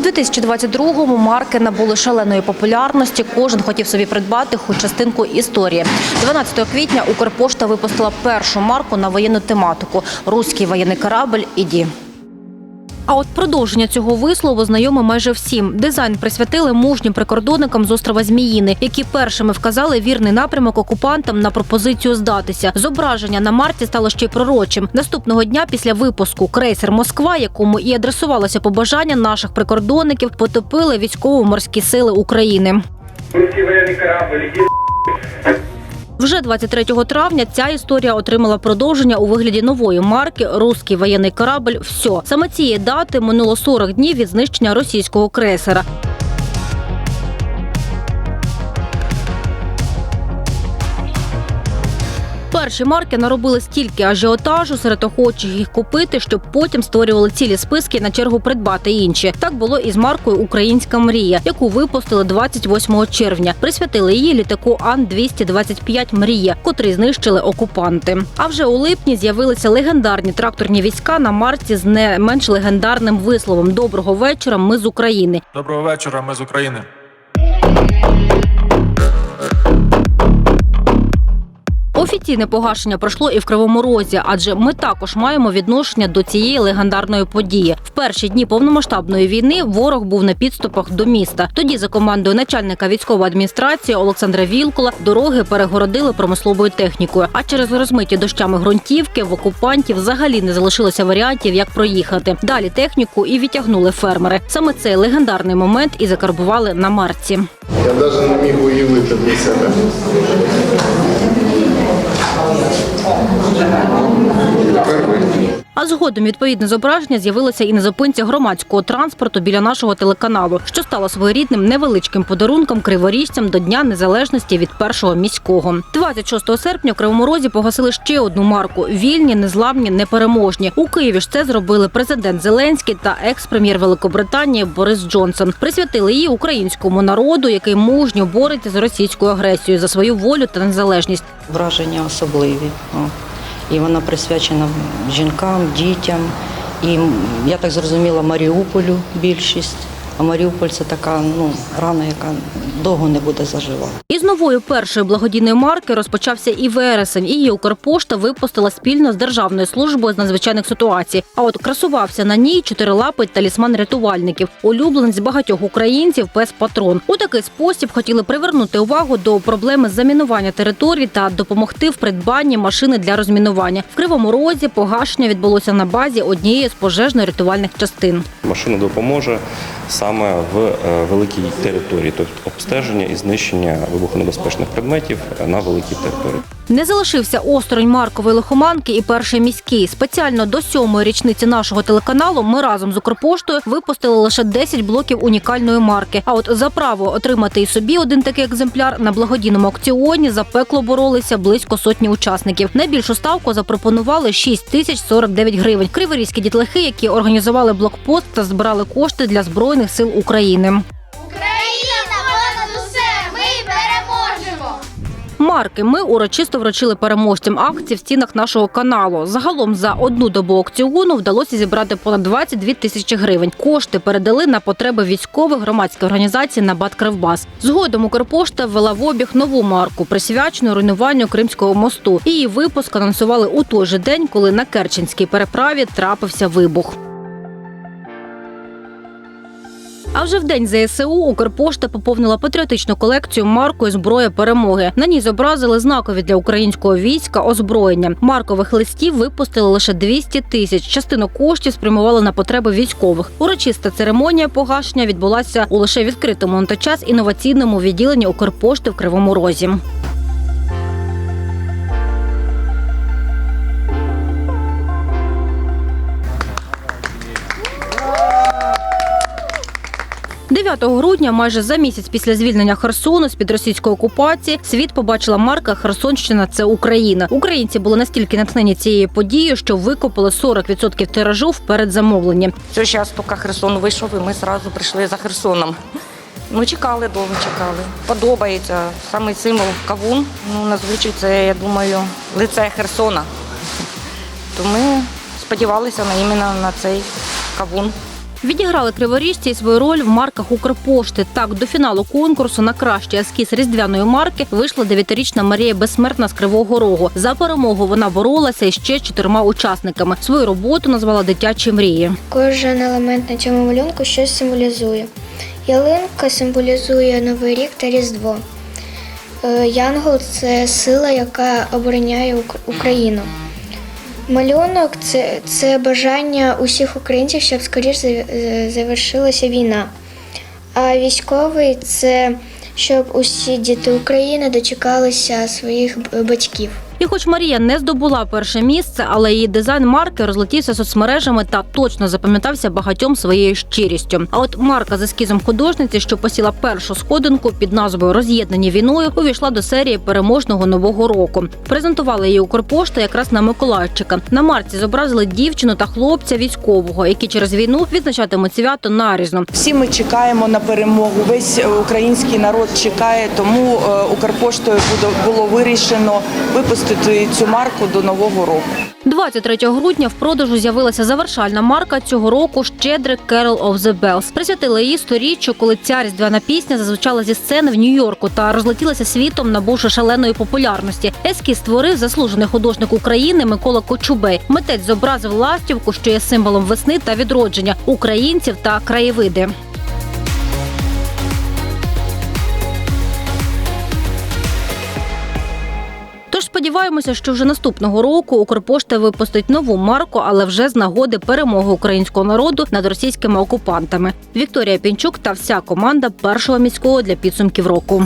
У 2022-му марки набули шаленої популярності. Кожен хотів собі придбати хоч частинку історії. 12 квітня Укрпошта випустила першу марку на воєнну тематику Руський воєнний корабль «Іді». А от продовження цього вислову знайоме майже всім. Дизайн присвятили мужнім прикордонникам з острова Зміїни, які першими вказали вірний напрямок окупантам на пропозицію здатися. Зображення на марті стало ще й пророчим. Наступного дня після випуску крейсер Москва, якому і адресувалося побажання наших прикордонників, потопили військово-морські сили України. Вже 23 травня ця історія отримала продовження у вигляді нової марки Руський воєнний корабль. Все саме цієї дати минуло 40 днів від знищення російського крейсера. Перші марки наробили стільки ажіотажу серед охочих їх купити, щоб потім створювали цілі списки на чергу придбати інші. Так було і з маркою Українська мрія, яку випустили 28 червня. Присвятили її літаку Ан 225 Мрія, котрий знищили окупанти. А вже у липні з'явилися легендарні тракторні війська на марці з не менш легендарним висловом Доброго вечора. Ми з України. Доброго вечора, ми з України. Офіційне погашення пройшло і в Кривому Розі, адже ми також маємо відношення до цієї легендарної події. В перші дні повномасштабної війни ворог був на підступах до міста. Тоді, за командою начальника військової адміністрації Олександра Вілкула, дороги перегородили промисловою технікою. А через розмиті дощами ґрунтівки в окупантів взагалі не залишилося варіантів, як проїхати. Далі техніку і відтягнули фермери. Саме цей легендарний момент і закарбували на марці. Я навіть не міг уявити для себе. А згодом відповідне зображення з'явилося і на зупинці громадського транспорту біля нашого телеканалу, що стало своєрідним невеличким подарунком криворіжцям до Дня Незалежності від першого міського. 26 серпня в Кривому Розі погасили ще одну марку: вільні, незламні, непереможні. У Києві ж це зробили президент Зеленський та екс-прем'єр Великобританії Борис Джонсон. Присвятили її українському народу, який мужньо бореться з російською агресією за свою волю та незалежність. враження особливі. І вона присвячена жінкам, дітям. І я так зрозуміла, Маріуполю більшість. А Маріуполь це така ну, рана, яка довго не буде заживати. Із нової першої благодійної марки розпочався і вересень. Її Укрпошта випустила спільно з Державною службою з надзвичайних ситуацій. А от красувався на ній чотирилапий талісман рятувальників, улюбленець багатьох українців пес патрон. У такий спосіб хотіли привернути увагу до проблеми замінування територій та допомогти в придбанні машини для розмінування. В кривому розі погашення відбулося на базі однієї з пожежно-рятувальних частин. Машина допоможе саме в е, великій території, тобто обстеження і знищення вибухонебезпечних предметів на великій території. Не залишився осторонь маркової лихоманки і перший міський. Спеціально до сьомої річниці нашого телеканалу ми разом з Укрпоштою випустили лише 10 блоків унікальної марки. А от за право отримати і собі один такий екземпляр на благодійному аукціоні за пекло боролися близько сотні учасників. Найбільшу ставку запропонували 6 тисяч 49 гривень. Криворізькі дітлахи, які організували блокпост та збирали кошти для збройних сил України. Марки ми урочисто вручили переможцям акції в стінах нашого каналу. Загалом за одну добу аукціону вдалося зібрати понад 22 тисячі гривень. Кошти передали на потреби військових громадських організацій на БАТ Кривбас. Згодом Укрпошта ввела в обіг нову марку, присвячену руйнуванню Кримського мосту. Її випуск анонсували у той же день, коли на Керченській переправі трапився вибух. А вже в день ЗСУ Укрпошта поповнила патріотичну колекцію маркою зброя перемоги. На ній зобразили знакові для українського війська озброєння. Маркових листів випустили лише 200 тисяч. Частину коштів спрямували на потреби військових. Урочиста церемонія погашення відбулася у лише відкритому на той час інноваційному відділенні Укрпошти в Кривому Розі. – 9 грудня, майже за місяць після звільнення Херсону з під російської окупації, світ побачила марка Херсонщина це Україна. Українці були настільки натхнені цією подією, що викупили 40% тиражу в передзамовленні. Все, зараз тільки Херсон вийшов, і ми одразу прийшли за Херсоном. Ну, чекали довго, чекали. Подобається. Саме символ кавун. Ну, назвичай це, я думаю, лице Херсона. То ми сподівалися на іменно на цей кавун. Відіграли криворіжці свою роль в марках Укрпошти. Так, до фіналу конкурсу на кращий ескіз різдвяної марки вийшла дев'ятирічна Марія Безсмертна з Кривого Рогу. За перемогу вона боролася ще чотирма учасниками. Свою роботу назвала дитячі мрії. Кожен елемент на цьому малюнку щось символізує. Ялинка символізує Новий рік та Різдво. Е, Янгол це сила, яка обороняє Ук- Україну. Малюнок це, це бажання усіх українців, щоб скоріш завершилася війна. А військовий це щоб усі діти України дочекалися своїх батьків. І хоч Марія не здобула перше місце, але її дизайн марки розлетівся соцмережами та точно запам'ятався багатьом своєю щирістю. А от марка з ескізом художниці, що посіла першу сходинку під назвою Роз'єднані війною, увійшла до серії переможного нового року. Презентували її Укрпошта якраз на Миколайчика. На марці зобразили дівчину та хлопця військового, які через війну відзначатимуть свято нарізно. Всі ми чекаємо на перемогу. Весь е, український народ чекає, тому е, Укрпоштою було вирішено випустити цю марку до нового року. 23 грудня в продажу з'явилася завершальна марка цього року «Щедрик Carol of the Bells». Присвятили її сторіччю, коли ця різдвяна пісня зазвучала зі сцени в Нью-Йорку та розлетілася світом, набувши шаленої популярності. Ескіз створив заслужений художник України Микола Кочубей. Митець зобразив ластівку, що є символом весни та відродження українців та краєвиди. Сподіваємося, що вже наступного року Укрпошта випустить нову марку, але вже з нагоди перемоги українського народу над російськими окупантами. Вікторія Пінчук та вся команда першого міського для підсумків року.